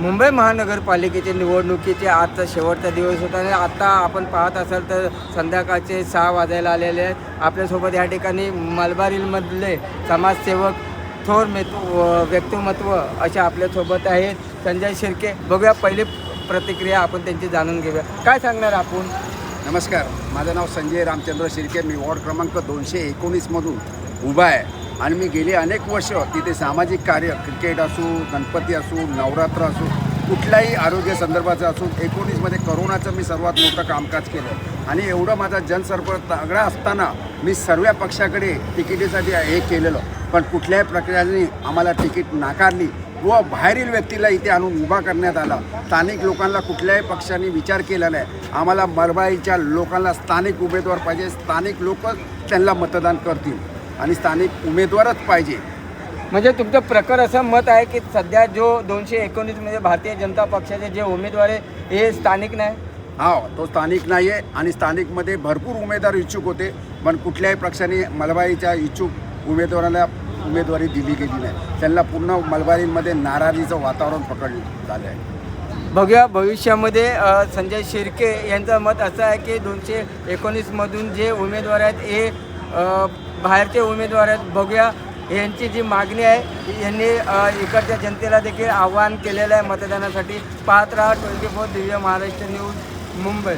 मुंबई महानगरपालिकेच्या निवडणुकीचे आजचा शेवटचा दिवस होता आणि आता आपण पाहत असाल तर संध्याकाळचे सहा वाजायला आलेले आहेत. आपल्यासोबत या ठिकाणी मलबारीलमधले समाजसेवक थोर मेत व्यक्तिमत्व असे आपल्यासोबत आहेत. संजय शिर्के बघूया पहिली प्रतिक्रिया आपण त्यांची जाणून घेऊया. काय सांगणार आपण? नमस्कार माझं नाव संजय रामचंद्र शिर्के मी वॉर्ड क्रमांक दोनशे एकोणीसमधून उभा आहे. आणि मी गेली अनेक वर्ष तिथे सामाजिक कार्य क्रिकेट असो गणपती असो नवरात्र असो कुठल्याही आरोग्य संदर्भाचं असून एकोणीसमध्ये करोनाचं मी सर्वात मोठं कामकाज केलं. आणि एवढं माझा जनसंपर्क तगडा असताना मी सर्व पक्षाकडे तिकिटीसाठी हे केलेलं. पण कुठल्याही प्रकाराने आम्हाला तिकीट नाकारली. व बाहेरील व्यक्तीला इथे आणून उभा करण्यात आला. स्थानिक लोकांना कुठल्याही पक्षाने विचार केला नाही. आम्हाला मरबाईच्या लोकांना स्थानिक उमेदवार पाहिजे. स्थानिक लोक त्यांना मतदान करतील. आणि स्थानिक उमेदवारच पाहिजे. म्हणजे तुमचं प्रकार असं मत आहे की सध्या जो दोनशे एकोणीसमध्ये भारतीय जनता पक्षाचे जे उमेदवार आहे हे स्थानिक नाही? हा तो स्थानिक नाही आहे आणि स्थानिकमध्ये भरपूर उमेदवार इच्छुक होते पण कुठल्याही पक्षाने मलबारीच्या इच्छुक उमेदवाराला उमेदवारी दिली गेली नाही. त्यांना पूर्ण मलबारीमध्ये नाराजीचं वातावरण पकडलं झालं आहे बघूया भविष्यामध्ये संजय शिर्के यांचं मत असं आहे की दोनशे एकोणीसमधून जे उमेदवार आहेत हे बाहेरचे उमेदवार आहेत. बघूया यांची जी मागणी आहे यांनी इकडच्या जनतेला देखील आवाहन केलेलं आहे मतदानासाठी. पाहत राहा twenty four Divya Maharashtra news Mumbai.